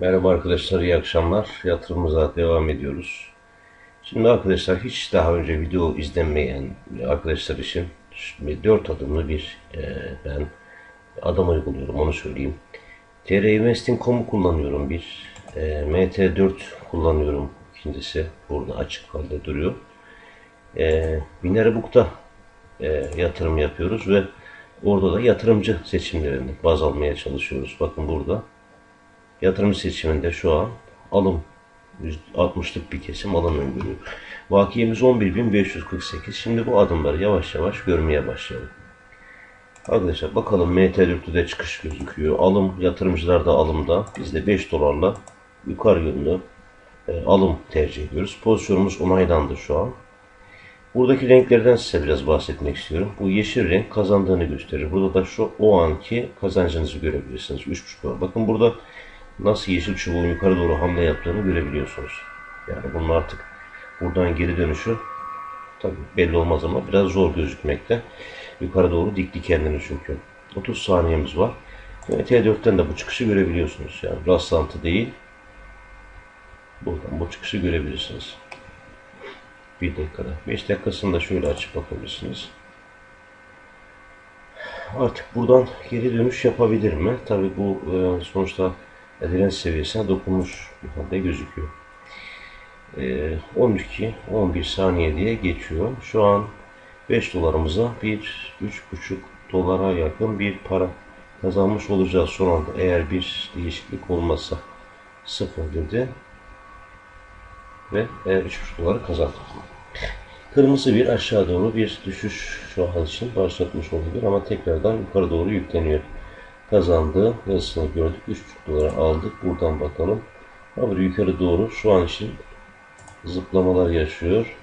Merhaba arkadaşlar, iyi akşamlar. Yatırımımıza devam ediyoruz. Şimdi arkadaşlar hiç daha önce video izlemeyen arkadaşlar için şimdi 4 adımlı bir e, ben adım uyguluyorum onu söyleyeyim. TRInvesting.com'u kullanıyorum bir. E, MT4 kullanıyorum ikincisi. Burada açık halde duruyor. E, Binary e, yatırım yapıyoruz ve orada da yatırımcı seçimlerini baz almaya çalışıyoruz. Bakın burada Yatırım seçiminde şu an alım %60'lık bir kesim alım öngörüyor. Vakiyemiz 11.548. Şimdi bu adımları yavaş yavaş görmeye başlayalım. Arkadaşlar bakalım MT4'de çıkış gözüküyor. Alım yatırımcılar da alımda. Biz de 5 dolarla yukarı yönlü e, alım tercih ediyoruz. Pozisyonumuz onaylandı şu an. Buradaki renklerden size biraz bahsetmek istiyorum. Bu yeşil renk kazandığını gösterir. Burada da şu o anki kazancınızı görebilirsiniz. 3.5 dolar. Bakın burada nasıl yeşil çubuğun yukarı doğru hamle yaptığını görebiliyorsunuz. Yani bunun artık buradan geri dönüşü tabi belli olmaz ama biraz zor gözükmekte. Yukarı doğru dikti kendini çünkü. 30 saniyemiz var. T4'ten de bu çıkışı görebiliyorsunuz. Yani rastlantı değil. Buradan bu çıkışı görebilirsiniz. Bir dakikada. 5 dakikasını da şöyle açıp bakabilirsiniz. Artık buradan geri dönüş yapabilir mi? Tabi bu e, sonuçta direnç seviyesine dokunmuş bir halde gözüküyor. E, 12-11 saniye diye geçiyor. Şu an 5 dolarımıza bir 3,5 dolara yakın bir para kazanmış olacağız son anda eğer bir değişiklik olmazsa 0 dedi ve 3,5 doları kazandık. Kırmızı bir aşağı doğru bir düşüş şu an için başlatmış olabilir ama tekrardan yukarı doğru yükleniyor. Kazandığı yazısını gördük. 3,5 dolara aldık. Buradan bakalım. Abi yukarı doğru şu an için zıplamalar yaşıyor.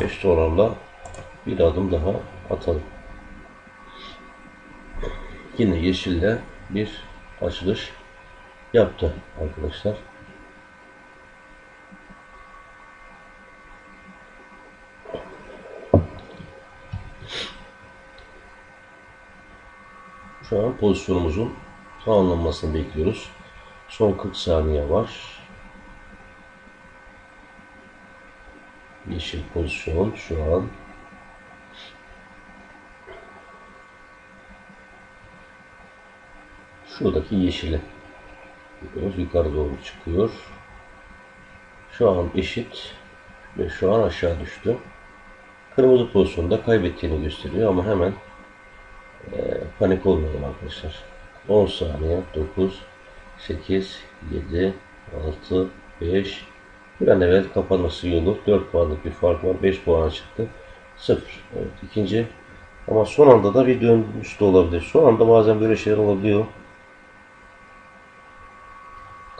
5 dolarla bir adım daha atalım. Yine yeşille bir açılış yaptı arkadaşlar. Şu an pozisyonumuzun tamamlanmasını bekliyoruz. Son 40 saniye var. Yeşil pozisyon şu an. Şuradaki yeşili Görüyoruz yukarı doğru çıkıyor. Şu an eşit ve şu an aşağı düştü. Kırmızı pozisyonda kaybettiğini gösteriyor ama hemen e, panik olmayalım arkadaşlar. 10 saniye 9 8 7 6 5 bir an evvel kapanması yolu 4 puanlık bir fark var. 5 puan çıktı. 0. Evet, ikinci ama son anda da bir dönmüş de olabilir. Son anda bazen böyle şeyler olabiliyor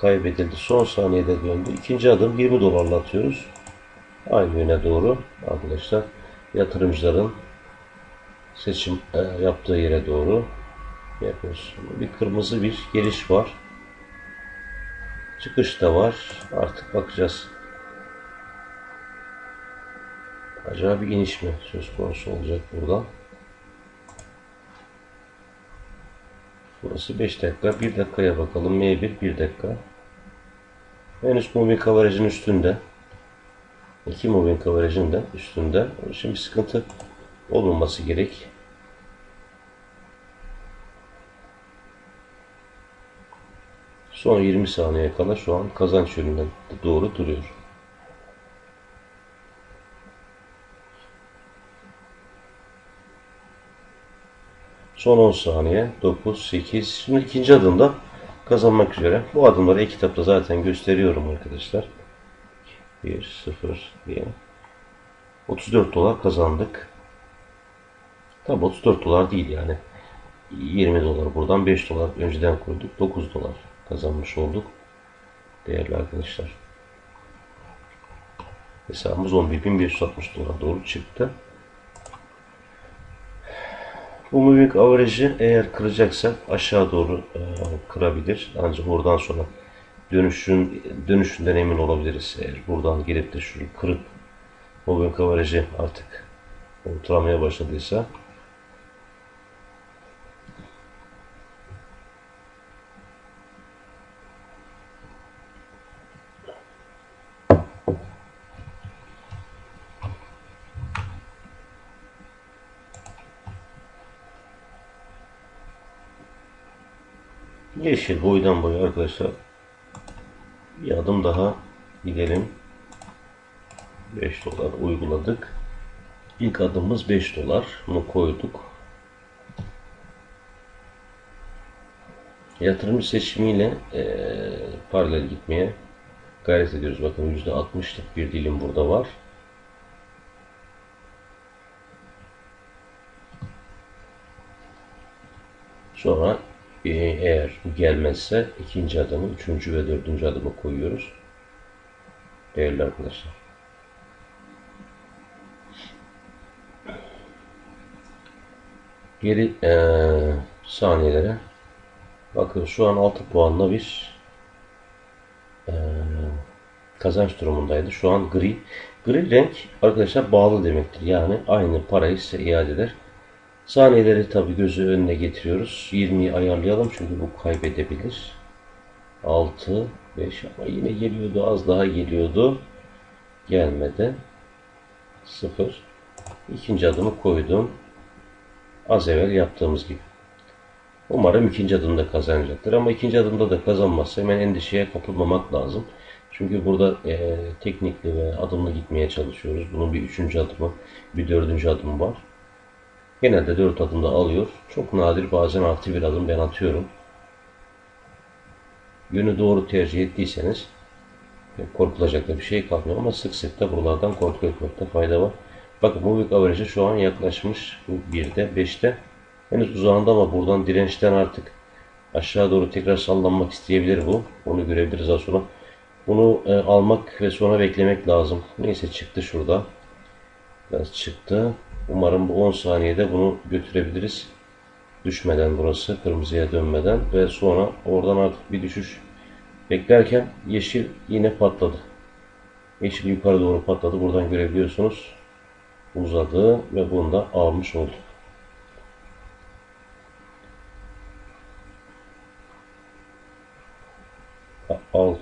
kaybedildi. Son saniyede döndü. İkinci adım 20 dolarla atıyoruz. Aynı yöne doğru arkadaşlar. Yatırımcıların seçim e, yaptığı yere doğru yapıyoruz. Bir kırmızı bir geliş var. Çıkış da var. Artık bakacağız. Acaba bir iniş mi söz konusu olacak buradan? Burası 5 dakika. 1 dakikaya bakalım. M1 1 dakika. Henüz moving coverage'ın üstünde. İki moving coverage'ın da üstünde. Bir sıkıntı olmaması gerek. Son 20 saniye kala şu an kazanç yönünden doğru duruyor. Son 10 saniye. 9, 8. Şimdi ikinci adımda kazanmak üzere. Bu adımları e-kitapta zaten gösteriyorum arkadaşlar. 1, 0 diye. 34 dolar kazandık. Tabi 34 dolar değil yani. 20 dolar buradan 5 dolar önceden koyduk. 9 dolar kazanmış olduk. Değerli arkadaşlar. Hesabımız 11.560 dolar doğru çıktı. Bu moving average'i eğer kıracaksak aşağı doğru e, kırabilir. Ancak buradan sonra dönüşün dönüşünden emin olabiliriz. Eğer buradan gelip de şunu kırıp moving average'i artık oturamaya başladıysa Yeşil boydan boya arkadaşlar. Bir adım daha gidelim. 5 dolar uyguladık. İlk adımımız 5 dolar. Bunu koyduk. Yatırımcı seçimiyle eee paralel gitmeye gayret ediyoruz. Bakın %60'lık bir dilim burada var. Sonra e, eğer gelmezse ikinci adımı, üçüncü ve dördüncü adımı koyuyoruz. Değerli arkadaşlar. Geri e, saniyelere bakın şu an 6 puanla bir e, kazanç durumundaydı. Şu an gri. Gri renk arkadaşlar bağlı demektir. Yani aynı parayı size iade eder. Saniyeleri tabi gözü önüne getiriyoruz. 20'yi ayarlayalım çünkü bu kaybedebilir. 6, 5 ama yine geliyordu. Az daha geliyordu. Gelmedi. 0. İkinci adımı koydum. Az evvel yaptığımız gibi. Umarım ikinci adımda kazanacaktır. Ama ikinci adımda da kazanmazsa hemen endişeye kapılmamak lazım. Çünkü burada e, teknikli ve adımlı gitmeye çalışıyoruz. Bunun bir üçüncü adımı, bir dördüncü adımı var. Genelde dört adımda alıyor. Çok nadir bazen artı bir adım ben atıyorum. Yönü doğru tercih ettiyseniz korkulacak da bir şey kalmıyor ama sık sık da buralardan korku etmekte fayda var. Bakın moving average'e şu an yaklaşmış. Bu 1'de 5'te. Henüz uzağında ama buradan dirençten artık aşağı doğru tekrar sallanmak isteyebilir bu. Onu görebiliriz az sonra. Bunu e, almak ve sonra beklemek lazım. Neyse çıktı şurada. Biraz çıktı. Umarım bu 10 saniyede bunu götürebiliriz. Düşmeden burası kırmızıya dönmeden ve sonra oradan artık bir düşüş beklerken yeşil yine patladı. Yeşil yukarı doğru patladı. Buradan görebiliyorsunuz. Uzadı ve bunu da almış olduk. Alt.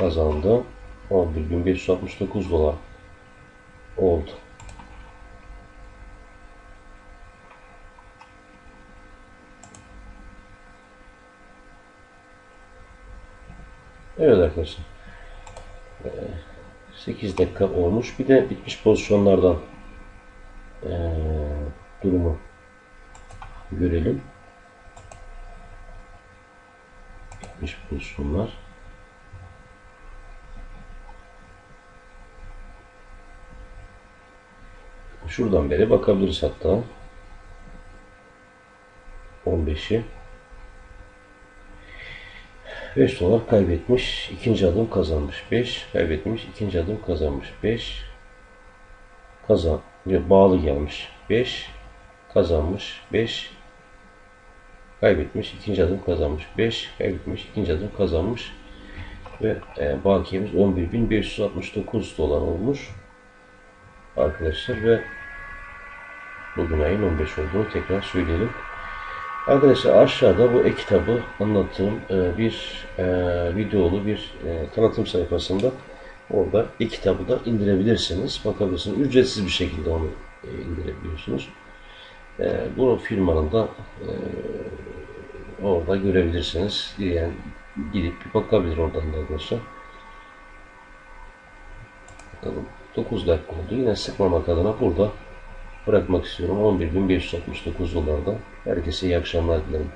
Kazandı. 11.569 dolar oldu. Evet arkadaşlar. 8 dakika olmuş. Bir de bitmiş pozisyonlardan durumu görelim. Bitmiş pozisyonlar. Şuradan beri bakabiliriz hatta. 15'i 5 dolar kaybetmiş. ikinci adım kazanmış. 5 kaybetmiş. ikinci adım kazanmış. 5 kazan bağlı gelmiş. 5 kazanmış. 5 kaybetmiş. ikinci adım kazanmış. 5 kaybetmiş. ikinci adım kazanmış. Ve e, bakiyemiz 11.569 dolar olmuş. Arkadaşlar ve bugün ayın 15 olduğunu tekrar söyleyelim. Arkadaşlar aşağıda bu e-kitabı anlattığım e, bir e, videolu bir e, tanıtım sayfasında orada e-kitabı da indirebilirsiniz. Bakabilirsiniz. Ücretsiz bir şekilde onu indirebiliyorsunuz. Bu firmanın da orada görebilirsiniz. Yani gidip bir bakabilir oradan da arkadaşlar. Bakalım. 9 dakika oldu. Yine sıkmamak adına burada bırakmak istiyorum. 11.569 dolarda. Herkese iyi akşamlar dilerim.